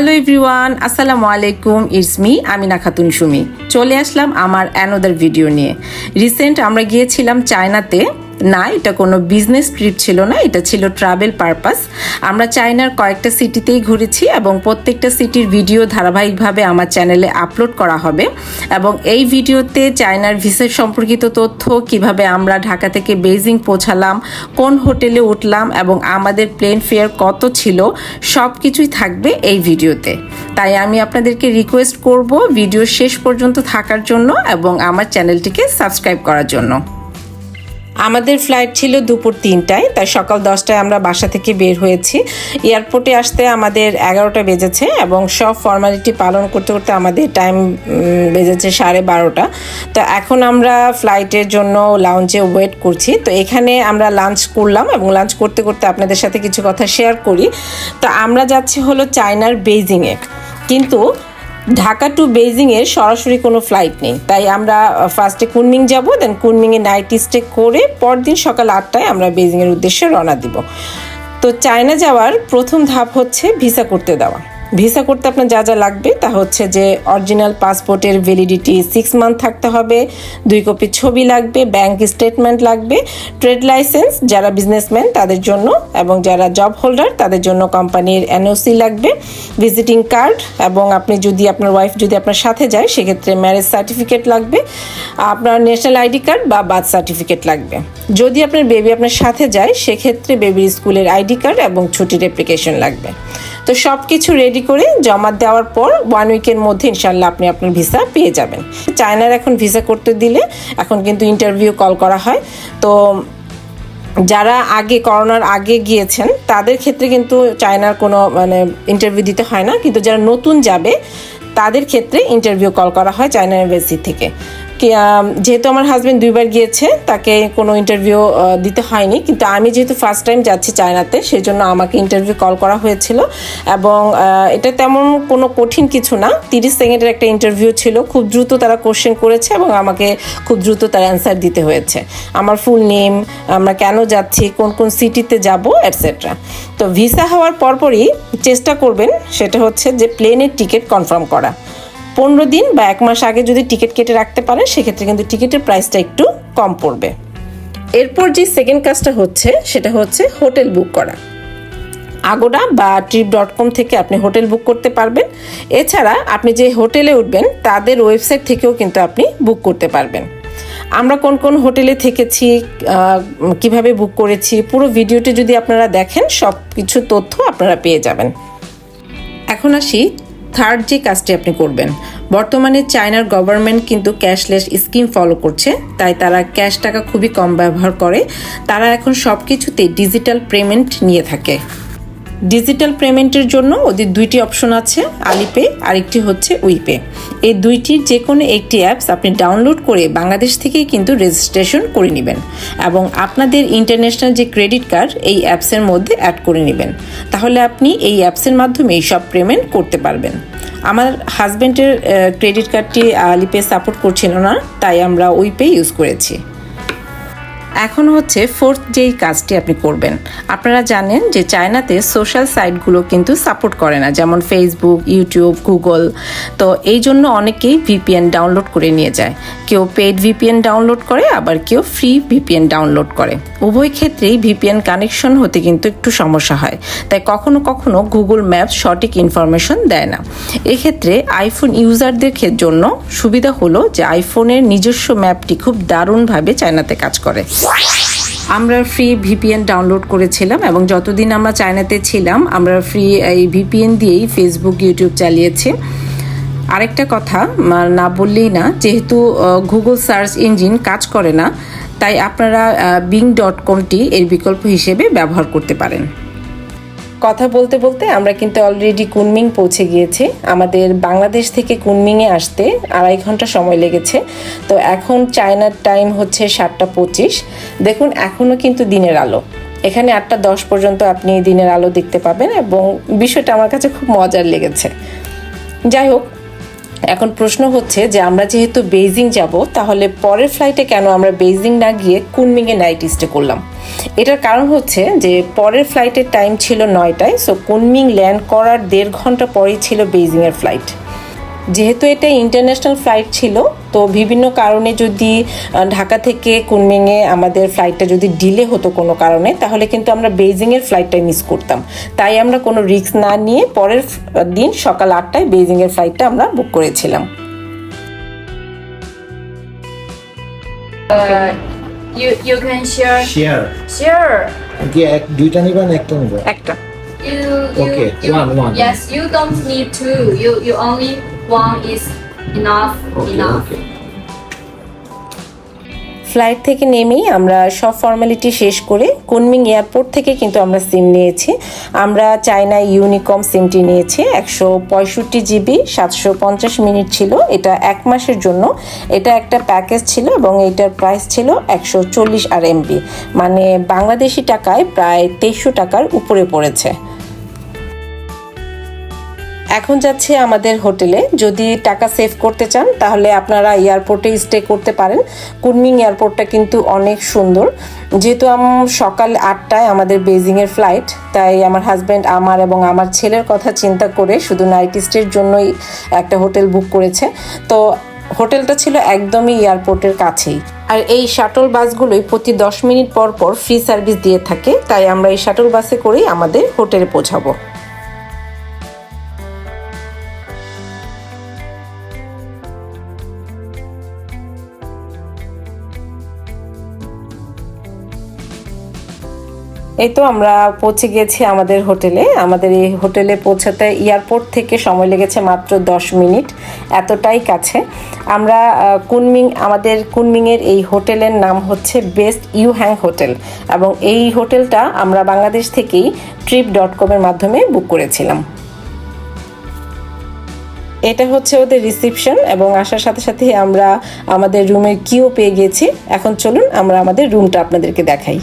Hello everyone, আসসালামু আলাইকুম, it's me Amina Khatun Sumi চলে আসলাম আমার অ্যানোদার ভিডিও নিয়ে। রিসেন্ট আমরা গিয়েছিলাম চায়নাতে। না, এটা কোনো বিজনেস ট্রিপ ছিল না, এটা ছিল ট্রাভেল পারপাস আমরা চায়নার কয়েকটা সিটিতেই ঘুরেছি এবং প্রত্যেকটা সিটির ভিডিও ধারাবাহিকভাবে আমার চ্যানেলে আপলোড করা হবে। এবং এই ভিডিওতে চায়নার ভিসা সম্পর্কিত তথ্য, কীভাবে আমরা ঢাকা থেকে বেজিং পৌঁছালাম, কোন হোটেলে উঠলাম এবং আমাদের প্লেন ফেয়ার কত ছিল সব কিছুই থাকবে এই ভিডিওতে তাই আমি আপনাদেরকে রিকোয়েস্ট করব ভিডিও শেষ পর্যন্ত থাকার জন্য এবং আমার চ্যানেলটিকে সাবস্ক্রাইব করার জন্য। আমাদের ফ্লাইট ছিল দুপুর তিনটায়, তাই সকাল দশটায় আমরা বাসা থেকে বের হয়েছি। এয়ারপোর্টে আসতে আমাদের এগারোটা বেজেছে এবং সব ফর্মালিটি পালন করতে করতে আমাদের টাইম বেজেছে সাড়ে বারোটা। তো এখন আমরা ফ্লাইটের জন্য লাউঞ্জে ওয়েট করছি। তো এখানে আমরা লাঞ্চ করলাম এবং লাঞ্চ করতে করতে আপনাদের সাথে কিছু কথা শেয়ার করি। তো আমরা যাচ্ছি হলো চায়নার বেইজিংয়ে কিন্তু ঢাকা টু বেজিংয়ের সরাসরি কোনো ফ্লাইট নেই। তাই আমরা ফার্স্টে কুনমিং যাব দেন কুনমিংয়ে নাইট স্টে করে পরদিন সকাল আটটায় আমরা বেজিংয়ের উদ্দেশ্যে রওনা দিব। তো চায়না যাওয়ার প্রথম ধাপ হচ্ছে ভিসা করতে দেওয়া। ভিসা করতে আপনার যা যা লাগবে তা হচ্ছে যে অরিজিনাল পাসপোর্টের ভ্যালিডিটি সিক্স মান্থ থাকতে হবে, দুই কপি ছবি লাগবে ব্যাংক স্টেটমেন্ট লাগবে ট্রেড লাইসেন্স যারা বিজনেসম্যান তাদের জন্য এবং যারা জব হোল্ডার তাদের জন্য কোম্পানির এনওসি লাগবে ভিজিটিং কার্ড এবং আপনি যদি আপনার ওয়াইফ যদি আপনার সাথে যায় সেক্ষেত্রে ম্যারেজ সার্টিফিকেট লাগবে, আপনার ন্যাশনাল আইডি কার্ড বা বার্থ সার্টিফিকেট লাগবে। যদি আপনার বেবি আপনার সাথে যায় সেক্ষেত্রে বেবির স্কুলের আইডি কার্ড এবং ছুটির অ্যাপ্লিকেশন লাগবে। তো সব কিছু রেডি করে জমা দেওয়ার পর ওয়ান উইকের মধ্যে ইনশাল্লাহ আপনি আপনার ভিসা পেয়ে যাবেন। চায়নার এখন ভিসা করতে দিলে এখন কিন্তু ইন্টারভিউ কল করা হয়। তো যারা আগে করোনার আগে গিয়েছেন, তাদের ক্ষেত্রে কিন্তু চায়নার কোনো মানে ইন্টারভিউ দিতে হয় না। কিন্তু যারা নতুন যাবে, তাদের ক্ষেত্রে ইন্টারভিউ কল করা হয় চায়না এম্বাসি থেকে। যেহেতু আমার হাজব্যান্ড দুইবার গিয়েছে, তাকে কোনো ইন্টারভিউ দিতে হয়নি। কিন্তু আমি যেহেতু ফার্স্ট টাইম যাচ্ছি চায়নাতে সেই জন্য আমাকে ইন্টারভিউ কল করা হয়েছিল। এবং এটা তেমন কোনো কঠিন কিছু না। তিরিশ সেকেন্ডের একটা ইন্টারভিউ ছিল। খুব দ্রুত তারা কোশ্চেন করেছে এবং আমাকে খুব দ্রুত তার অ্যান্সার দিতে হয়েছে। আমার ফুল নেম আমরা কেন যাচ্ছি, কোন কোন সিটিতে যাব এটসেট্রা তো ভিসা হওয়ার পরপরই চেষ্টা করবেন, সেটা হচ্ছে যে প্লেনের টিকিট কনফার্ম করা। পনেরো দিন বা এক মাস আগে যদি টিকিট কেটে রাখতে পারেন সেক্ষেত্রে কিন্তু টিকিটের প্রাইসটা একটু কম পড়বে। এরপর যে সেকেন্ড কাজটা হচ্ছে, সেটা হচ্ছে হোটেল বুক করা। আগোডা বা ট্রিপ ডট কম থেকে আপনি হোটেল বুক করতে পারবেন। এছাড়া আপনি যে হোটেলে উঠবেন, তাদের ওয়েবসাইট থেকেও কিন্তু আপনি বুক করতে পারবেন। আমরা কোন কোন হোটেলে থেকেছি কীভাবে বুক করেছি, পুরো ভিডিওটি যদি আপনারা দেখেন সব কিছু তথ্য আপনারা পেয়ে যাবেন। এখন আসি থার্ড যে কাজটি আপনি করবেন। বর্তমানে চায়নার গভর্নমেন্ট কিন্তু ক্যাশলেস স্কিম ফলো করছে, তাই তারা ক্যাশ টাকা খুবই কম ব্যবহার করে। তারা এখন সব কিছুতেই ডিজিটাল পেমেন্ট নিয়ে থাকে। ডিজিটাল পেমেন্টের জন্য ওদের দুইটি অপশন আছে আলিপে আরেকটি হচ্ছে উইপে এই দুইটির যে কোনো একটি অ্যাপস আপনি ডাউনলোড করে বাংলাদেশ থেকেই কিন্তু রেজিস্ট্রেশন করে নেবেন এবং আপনাদের ইন্টারন্যাশনাল যে ক্রেডিট কার্ড এই অ্যাপসের মধ্যে অ্যাড করে নেবেন। তাহলে আপনি এই অ্যাপসের মাধ্যমে সব পেমেন্ট করতে পারবেন। আমার হাজব্যান্ডের ক্রেডিট কার্ডটি আলিপে সাপোর্ট করছিল না তাই আমরা উইপে ইউজ করেছি। এখন হচ্ছে ফোর্থ যেই কাজটি আপনি করবেন। আপনারা জানেন যে চায়নাতে সোশ্যাল সাইটগুলো কিন্তু সাপোর্ট করে না, যেমন ফেসবুক ইউটিউব গুগল তো এই জন্য অনেকেই ভিপিএন ডাউনলোড করে নিয়ে যায়। কেউ পেড ভিপিএন ডাউনলোড করে, আবার কেউ ফ্রি ভিপিএন ডাউনলোড করে। উভয় ক্ষেত্রেই ভিপিএন কানেকশন হতে কিন্তু একটু সমস্যা হয়। তাই কখনো কখনো গুগল ম্যাপ সঠিক ইনফরমেশন দেয় না। এক্ষেত্রে আইফোন ইউজারদের জন্য সুবিধা হলো যে আইফোনের নিজস্ব ম্যাপটি খুব দারুণভাবে চায়নাতে কাজ করে। আমরা ফ্রি ভিপিএন ডাউনলোড করেছিলাম এবং যতদিন আমরা চায়নাতে ছিলাম, আমরা ফ্রি এই ভিপিএন দিয়েই ফেসবুক ইউটিউব চালিয়েছি। আরেকটা কথা না বললেই না, যেহেতু গুগল সার্চ ইঞ্জিন কাজ করে না, তাই আপনারা বিং ডট কমটি এর বিকল্প হিসেবে ব্যবহার করতে পারেন। কথা বলতে বলতে আমরা কিন্তু অলরেডি কুনমিং পৌঁছে গিয়েছি। আমাদের বাংলাদেশ থেকে কুনমিংয়ে আসতে আড়াই ঘণ্টা সময় লেগেছে। তো এখন চায়নার টাইম হচ্ছে সাতটা পঁচিশ। দেখুন এখনও কিন্তু দিনের আলো। এখানে আটটা দশ পর্যন্ত আপনি দিনের আলো দেখতে পাবেন এবং বিষয়টা আমার কাছে খুব মজার লেগেছে। যাই হোক এখন প্রশ্ন হচ্ছে যে আমরা যেহেতু বেইজিং যাব, তাহলে পরের ফ্লাইটে কেন আমরা বেইজিং না গিয়ে কুনমিংয়ে নাইট স্টে করলাম? এটার কারণ হচ্ছে যে পরের ফ্লাইটের টাইম ছিল নয়টায় সো কুনমিং ল্যান্ড করার দেড় ঘণ্টা পরেই ছিল বেইজিংয়ের ফ্লাইট যেহেতু এটা ইন্টারন্যাশনাল ফ্লাইট ছিল তো বিভিন্ন কারণে যদি ঢাকা থেকে কুনমিংয়ে আমাদের ফ্লাইটটা যদি ডিলে হতো কোনো কারণে তাহলে কিন্তু আমরা বেইজিংয়ের ফ্লাইটটাই মিস করতাম। তাই আমরা কোনো রিস্ক না নিয়ে পরের দিন সকাল আটটায় বেইজিংয়ের ফ্লাইটটা আমরা বুক করেছিলাম। Uh, you you can share? Share share. কি এক দুইটা নিবা না একটা নিবা? একটা। You you, Okay, you one, one. yes. You don't need two. You you only one is enough. Okay enough. Okay flight থেকে নেমেই আমরা সব ফর্মালিটি শেষ করে কুনমিং এয়ারপোর্ট থেকে কিন্তু আমরা সিম নিয়েছি আমরা চায়না ইউনিকম সিমটি নিয়েছি একশো পঁয়ষট্টি জিবি সাতশো পঞ্চাশ মিনিট ছিল এটা এক মাসের জন্য এটা একটা প্যাকেজ ছিল এবং এটার প্রাইস ছিল একশো চল্লিশ আর এমবি মানে বাংলাদেশি টাকায় প্রায় তেইশশো টাকার উপরে পড়েছে এখন যাচ্ছে আমাদের হোটেলে। যদি টাকা সেভ করতে চান, তাহলে আপনারা এয়ারপোর্টে স্টে করতে পারেন। কুনমিং এয়ারপোর্টটা কিন্তু অনেক সুন্দর। যেহেতু আম- সকাল আটটায় আমাদের বেজিংয়ের ফ্লাইট, তাই আমার হাজব্যান্ড, আমার এবং আমার ছেলের কথা চিন্তা করে শুধু নাইট স্টের জন্যই একটা হোটেল বুক করেছে। তো হোটেলটা ছিল একদমই এয়ারপোর্টের কাছেই। আর এই শাটল বাসগুলোই প্রতি দশ মিনিট পর পর ফ্রি সার্ভিস দিয়ে থাকে। তাই আমরা এই শাটল বাসে করেই আমাদের হোটেলে পৌঁছাবো। এই তো আমরা পৌঁছে গেছি আমাদের হোটেলে। আমাদের এই হোটেলে পৌঁছাতে এয়ারপোর্ট থেকে সময় লেগেছে মাত্র দশ মিনিট। এতটাই কাছে। আমরা কুনমিং, আমাদের কুনমিংয়ের এই হোটেলের নাম হচ্ছে বেস্ট ইউ হ্যাং হোটেল এবং এই হোটেলটা আমরা বাংলাদেশ থেকেই ট্রিপ ডট কমের মাধ্যমে বুক করেছিলাম। এটা হচ্ছে ওদের রিসিপশন এবং আসার সাথে সাথে আমরা আমাদের রুমের কিও পেয়ে গেছি। এখন চলুন আমরা আমাদের রুমটা আপনাদেরকে দেখাই।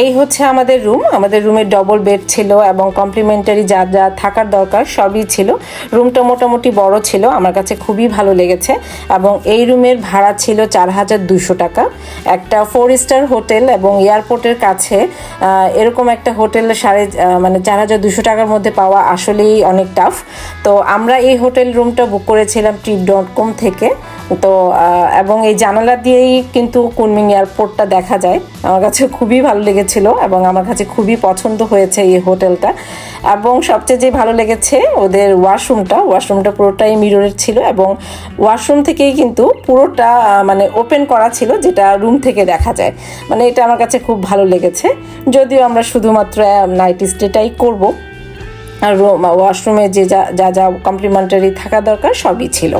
এই হচ্ছে আমাদের রুম আমাদের রুমে ডবল বেড ছিল এবং কমপ্লিমেন্টারি যা যা থাকার দরকার সবই ছিল। রুমটা মোটামুটি বড় ছিল, আমার কাছে খুবই ভালো লেগেছে এবং এই রুমের ভাড়া ছিল চার হাজার দুশো টাকা। একটা ফোর স্টার হোটেল এবং এয়ারপোর্টের কাছে এরকম একটা হোটেল সাড়ে মানে চার হাজার দুশো টাকার মধ্যে পাওয়া আসলেই অনেক টাফ তো আমরা এই হোটেল রুমটা বুক করেছিলাম ট্রিপ ডট কম থেকে। তো এবং এই জানালা দিয়েই কিন্তু কুনমিং এয়ারপোর্টটা দেখা যায়। আমার কাছে খুবই ভালো লেগেছিল এবং আমার কাছে খুবই পছন্দ হয়েছে এই হোটেলটা। এবং সবচেয়ে যে ভালো লেগেছে ওদের ওয়াশরুমটা ওয়াশরুমটা পুরোটাই মিররের ছিল এবং ওয়াশরুম থেকেই কিন্তু পুরোটা মানে ওপেন করা ছিল যেটা রুম থেকে দেখা যায়। মানে এটা আমার কাছে খুব ভালো লেগেছে। যদিও আমরা শুধুমাত্র নাইট স্টেটাই করব। আর ওয়াশরুমে যে যা যা যা কমপ্লিমেন্টারি থাকা দরকার সবই ছিল।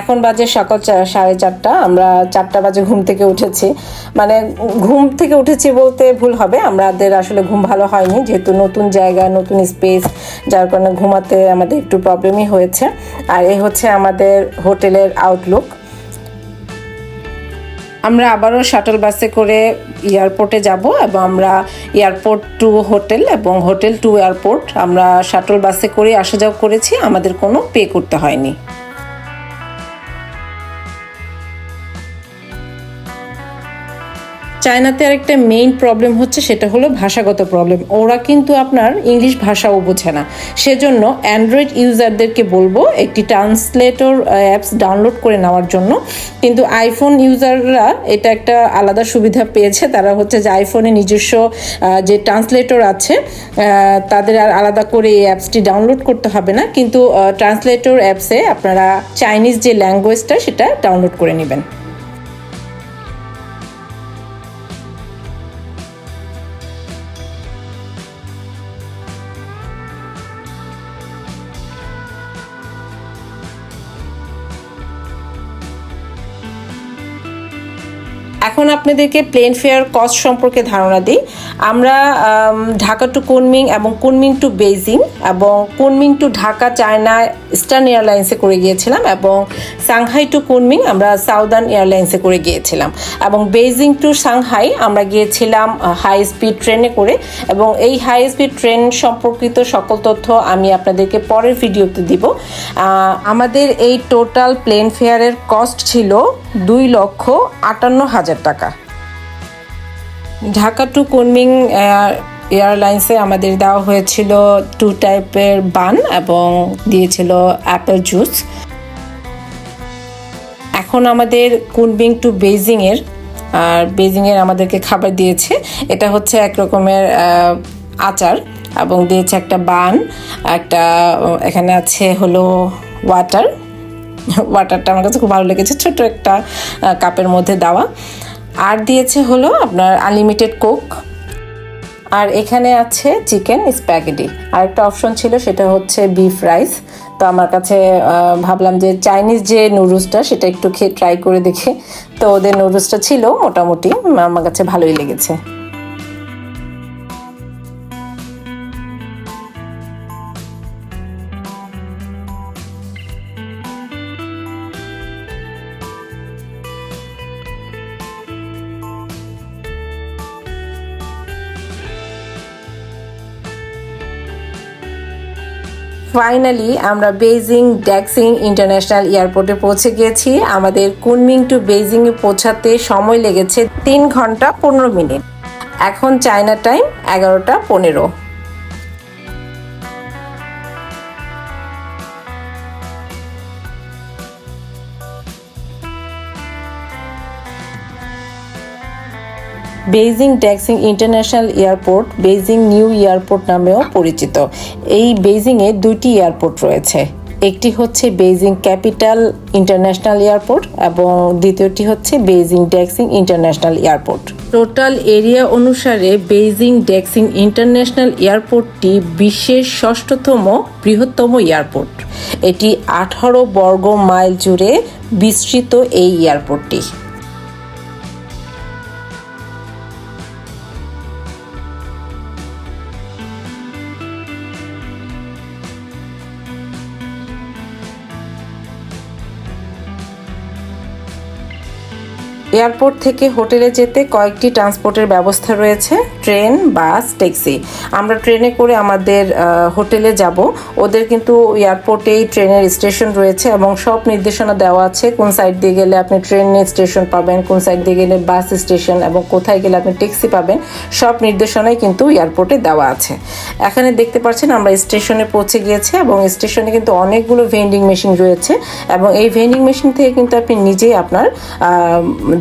এখন বাজে সকাল সাড়ে চারটা, আমরা চারটা বাজে ঘুম থেকে উঠেছি। মানে ঘুম থেকে উঠেছি বলতে ভুল হবে, আমাদের আসলে ঘুম ভালো হয়নি, যেহেতু নতুন জায়গা, নতুন স্পেস যার কারণে ঘুমাতে আমাদের একটু প্রবলেমই হয়েছে। আর এই হচ্ছে আমাদের হোটেলের আউটলুক আমরা আবারও শাটল বাসে করে এয়ারপোর্টে যাব এবং আমরা এয়ারপোর্ট টু হোটেল এবং হোটেল টু এয়ারপোর্ট আমরা শাটল বাসে করে আসা যাওয়া করেছি, আমাদের কোনো পে করতে হয়নি। চায়নাতে আরেকটা মেইন প্রবলেম হচ্ছে, সেটা হলো ভাষাগত প্রবলেম ওরা কিন্তু আপনার ইংলিশ ভাষাও বোঝে না। সেজন্য অ্যান্ড্রয়েড ইউজারদেরকে বলব একটি ট্রান্সলেটর অ্যাপস ডাউনলোড করে নেওয়ার জন্য। কিন্তু আইফোন ইউজাররা এটা একটা আলাদা সুবিধা পেয়েছে। তারা হচ্ছে যে আইফোনে নিজস্ব যে ট্রান্সলেটর আছে তাদের আর আলাদা করে এই অ্যাপসটি ডাউনলোড করতে হবে না। কিন্তু ট্রান্সলেটর অ্যাপসে আপনারা চাইনিজ যে ল্যাঙ্গুয়েজটা সেটা ডাউনলোড করে নেবেন। এখন আপনাদেরকে প্লেন ফেয়ার কস্ট সম্পর্কে ধারণা দিই। আমরা ঢাকা টু কুনমিং এবং কুনমিং টু বেইজিং এবং Kunming to Dhaka, China Eastern এয়ারলাইন্সে করে গিয়েছিলাম এবং সাংহাই টু কুনমিং আমরা সাউদার্ন এয়ারলাইন্সে করে গিয়েছিলাম। এবং বেইজিং টু সাংহাই আমরা গিয়েছিলাম হাই স্পিড ট্রেনে করে। এবং এই হাই স্পিড ট্রেন সম্পর্কিত সকল তথ্য আমি আপনাদেরকে পরের ভিডিওতে দিব। আমাদের এই টোটাল প্লেন ফেয়ারের কস্ট ছিল দুই লক্ষ আটান্ন হাজার টাকা। ঢাকা টু কুনমিং এয়ারলাইন্সে আমাদের দেওয়া হয়েছিল টু টাইপের বান এবং দিয়েছিল অ্যাপেল জুস। এখন আমাদের কুনবিং টু বেজিংয়ের আর বেজিংয়ের আমাদেরকে খাবার দিয়েছে। এটা হচ্ছে এক রকমের আচার এবং দিয়েছে একটা বান, একটা, এখানে আছে হলো ওয়াটার। ওয়াটারটা আমার কাছে খুব ভালো লেগেছে ছোট একটা কাপের মধ্যে দেওয়া। আর দিয়েছে হলো আপনার আনলিমিটেড কোক আর এখানে আছে চিকেন স্প্যাগেটি আর একটা অপশন ছিল, সেটা হচ্ছে বিফ রাইস তো আমার কাছে ভাবলাম যে চাইনিজ যে নুডলসটা সেটা একটু খেয়ে ট্রাই করে দেখে। তো ওদের নুডলসটা ছিল মোটামুটি আমার কাছে ভালোই লেগেছে। ফাইনালি আমরা বেইজিং ড্যাক্সিং ইন্টারন্যাশনাল এয়ারপোর্টে পৌঁছে গিয়েছি। আমাদের কুনমিং টু বেজিং এ পৌঁছাতে সময় লেগেছে তিন ঘণ্টা পনেরো মিনিট। এখন চায়না টাইম এগারোটা পনেরো। Beijing Daxing international airport, Beijing new airport নামেও পরিচিত। এই বেইজিংয়ে দুইটি এয়ারপোর্ট রয়েছে। একটি হচ্ছে বেইজিং ক্যাপিটাল ইন্টারন্যাশনাল এয়ারপোর্ট এবং দ্বিতীয়টি হচ্ছে Beijing Daxing international airport. Total area অনুসারে বেইজিং ডেক্সিং ইন্টারন্যাশনাল এয়ারপোর্টটি বিশ্বের ষষ্ঠতম বৃহত্তম এয়ারপোর্ট। এটি আঠারো বর্গ মাইল জুড়ে বিস্তৃত এই এয়ারপোর্টটি। এয়ারপোর্ট থেকে হোটেলে যেতে কয়েকটি ট্রান্সপোর্টের ব্যবস্থা রয়েছে, ট্রেন, বাস, ট্যাক্সি। আমরা ট্রেনে করে আমাদের হোটেলে যাব। ওদের কিন্তু এয়ারপোর্টেই ট্রেনের স্টেশন রয়েছে এবং সব নির্দেশনা দেওয়া আছে কোন সাইড দিয়ে গেলে আপনি ট্রেনের স্টেশন পাবেন, কোন সাইড দিয়ে গেলে বাস স্টেশন এবং কোথায় গেলে আপনি ট্যাক্সি পাবেন, সব নির্দেশনাই কিন্তু এয়ারপোর্টে দেওয়া আছে। এখানে দেখতে পাচ্ছেন আমরা স্টেশনে পৌঁছে গিয়েছি এবং স্টেশনে কিন্তু অনেকগুলো ভেন্ডিং মেশিন রয়েছে এবং এই ভেন্ডিং মেশিন থেকে কিন্তু আপনি নিজেই আপনার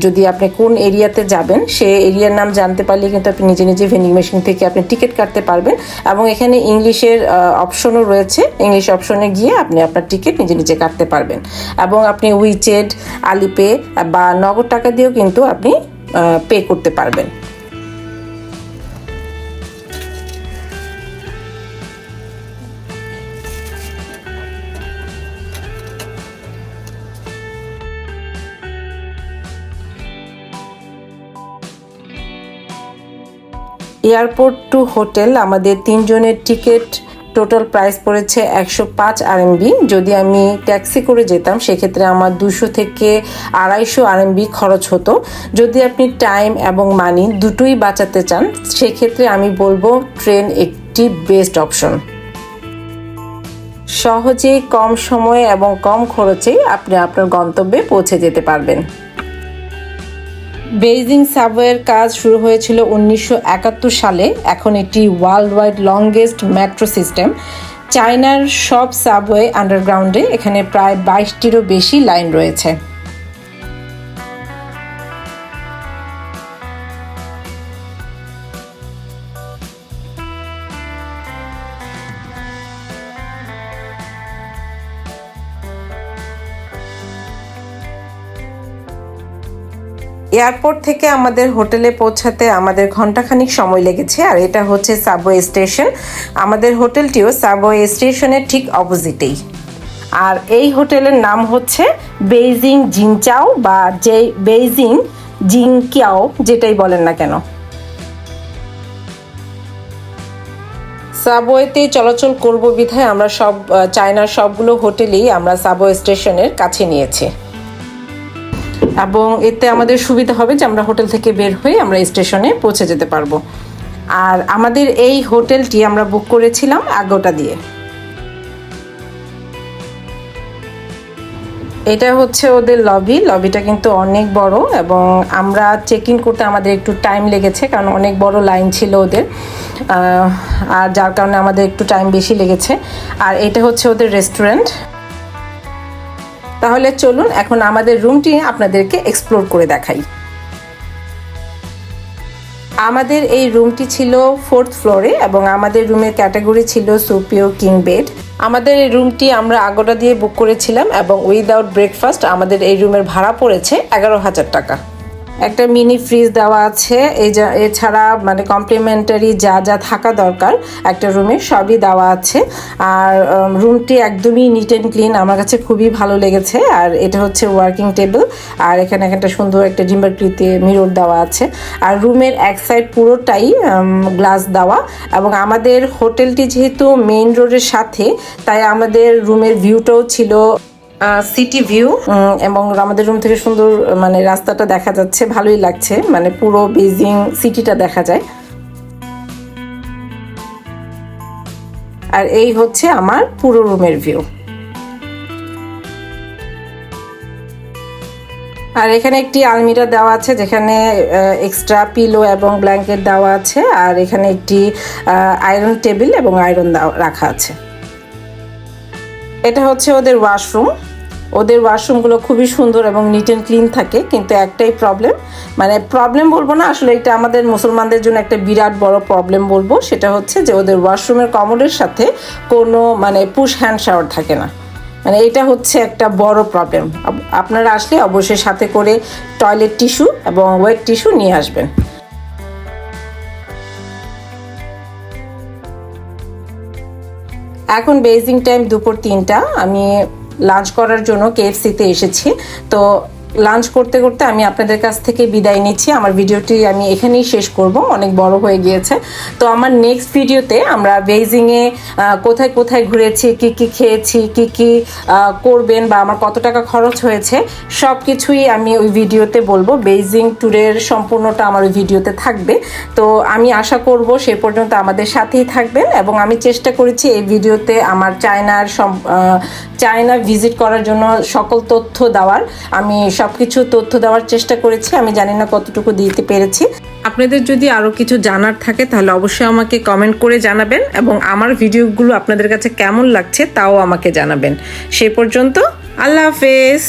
যদি আপনি কোন এরিয়াতে যাবেন, সে এরিয়ার নাম জানতে পারলে কিন্তু আপনি নিজে নিজে ভেন্ডিং মেশিন থেকে আপনি টিকিট কাটতে পারবেন এবং এখানে ইংলিশের অপশনও রয়েছে। ইংলিশ অপশনে গিয়ে আপনি আপনার টিকিট নিজে নিজে কাটতে পারবেন। এবং আপনি উইচেড আলিপে বা নগদ টাকা দিয়েও কিন্তু আপনি পে করতে পারবেন। এয়ারপোর্ট টু হোটেল আমাদের তিনজনের টিকিট টোটাল প্রাইস পড়েছে একশো পাঁচ আরএমবি। যদি আমি ট্যাক্সি করে যেতাম, সেক্ষেত্রে আমার দুশো থেকে আড়াইশো আরএমবি খরচ হতো। যদি আপনি টাইম এবং মানি দুটোই বাঁচাতে চান, সেক্ষেত্রে আমি বলব ট্রেন একটি বেস্ট অপশন। সহজে কম সময়ে এবং কম খরচেই আপনি আপনার গন্তব্যে পৌঁছে যেতে পারবেন। বেইজিং সাবওয়ের কাজ শুরু হয়েছিল উনিশশো একাত্তর সালে। এখন এটি world wide longest metro system. চায়নার সব সাবওয়ে আন্ডারগ্রাউন্ডে এখানে প্রায় বাইশটিরও বেশি লাইন রয়েছে। এয়ারপোর্ট থেকে আমাদের হোটেলে পৌঁছাতে আমাদের ঘন্টাখানিক সময় লেগেছে, আর এটা হচ্ছে সাবওয়ে স্টেশন। আমাদের হোটেলটিও সাবওয়ে স্টেশনের ঠিক অপোজিটেই। আর এই হোটেলের নাম হচ্ছে বেইজিং জিনচাও বা যে বেইজিং জিংকিয়াও যেটাই বলেন না কেন। সাবওয়েতে চলাচল করব বিধায় আমরা সব চায়নার সবগুলো হোটেলই আমরা সাবওয়ে স্টেশনের কাছে নিয়েছি। এবং এতে আমাদের সুবিধা হবে যে আমরা হোটেল থেকে বের হয়ে আমরা স্টেশনে পৌঁছে যেতে পারব। আর আমাদের এই হোটেলটি আমরা বুক করেছিলাম আগোটা দিয়ে। এটা হচ্ছে ওদের লবি। লবিটা কিন্তু অনেক বড় এবং আমরা চেক ইন করতে আমাদের একটু টাইম লেগেছে কারণ অনেক বড় লাইন ছিল ওদের। আর যার কারণে আমাদের একটু টাইম বেশি লেগেছে। আর এটা হচ্ছে ওদের রেস্টুরেন্ট তাহলে চলুন এখন আমাদের রুমটি আপনাদেরকে এক্সপ্লোর করে দেখাই। আমাদের এই রুমটি ছিল ফোর্থ ফ্লোরে এবং আমাদের রুমের ক্যাটাগরি ছিল সুপিও কিং বেড আমাদের এই রুমটি আমরা আগোটা দিয়ে বুক করেছিলাম এবং উইদাউট ব্রেকফাস্ট আমাদের এই রুমের ভাড়া পড়েছে এগারো হাজার টাকা। একটা মিনি ফ্রিজ দেওয়া আছে। এই যা এছাড়া মানে কমপ্লিমেন্টারি যা যা থাকা দরকার, একটা রুমে সবই দেওয়া আছে। আর রুমটি একদমই নিট অ্যান্ড ক্লিন আমার কাছে খুবই ভালো লেগেছে। আর এটা হচ্ছে ওয়ার্কিং টেবিল আর এখানে একটা সুন্দর একটা জিম্বাকৃতি মিরর দেওয়া আছে। আর রুমের এক সাইড পুরোটাই গ্লাস দেওয়া। এবং আমাদের হোটেলটি যেহেতু মেইন রোডের সাথে, তাই আমাদের রুমের ভিউটাও ছিল সিটি ভিউ এবং আমাদের রুম থেকে সুন্দর মানে রাস্তাটা দেখা যাচ্ছে, ভালোই লাগছে মানে পুরো বেজিং সিটিটা দেখা যায়। আর এই হচ্ছে আমার পুরো রুমের ভিউ আর এখানে একটি আলমিরা দেওয়া আছে, যেখানে এক্সট্রা পিলো এবং ব্ল্যাঙ্কেট দেওয়া আছে, আর এখানে একটি আয়রন টেবিল এবং আয়রন রাখা আছে। এটা হচ্ছে ওদের ওয়াশরুম ওদের ওয়াশরুমগুলো খুবই সুন্দর এবং নিট অ্যান্ড ক্লিন থাকে, কিন্তু একটাই প্রবলেম মানে প্রবলেম বলব না, আসলে এটা আমাদের মুসলমানদের জন্য একটা বিরাট বড় প্রবলেম বলব, সেটা হচ্ছে যে ওদের ওয়াশরুমের কমলের সাথে কোনো মানে পুশ হ্যান্ড শাওয়ার থাকে না। মানে এটা হচ্ছে একটা বড় প্রবলেম আপনারা আসলে অবশ্যই সাথে করে টয়লেট টিস্যু এবং ওয়েট টিস্যু নিয়ে আসবেন। এখন বেজিং টাইম দুপুর তিনটা, আমি লাঞ্চ করার জন্য কেএফসিতে এসেছি। তো লাঞ্চ করতে করতে আমি আপনাদের কাছ থেকে বিদায় নিচ্ছি। আমার ভিডিওটি আমি এখানেই শেষ করব। অনেক বড় হয়ে গিয়েছে। তো আমার নেক্সট ভিডিওতে আমরা বেইজিংয়ে কোথায় কোথায় ঘুরেছি, কি কি খেয়েছি, কি কি করবেন বা আমার কত টাকা খরচ হয়েছে সব কিছুই আমি ওই ভিডিওতে বলব। বেইজিং ট্যুরের সম্পূর্ণটা আমার ওই ভিডিওতে থাকবে। তো আমি আশা করব সে পর্যন্ত আমাদের সাথেই থাকবেন এবং আমি চেষ্টা করেছি এই ভিডিওতে আমার চায়নার চায়না ভিজিট করার জন্য সকল তথ্য দেওয়ার। আমি সব কিছু তথ্য দেওয়ার চেষ্টা করেছি, আমি জানি না কতটুকু দিতে পেরেছি। আপনাদের যদি আরও কিছু জানার থাকে, তাহলে অবশ্যই আমাকে কমেন্ট করে জানাবেন এবং আমার ভিডিওগুলো আপনাদের কাছে কেমন লাগছে, তাও আমাকে জানাবেন। সে পর্যন্ত, আল্লাহ হাফেজ।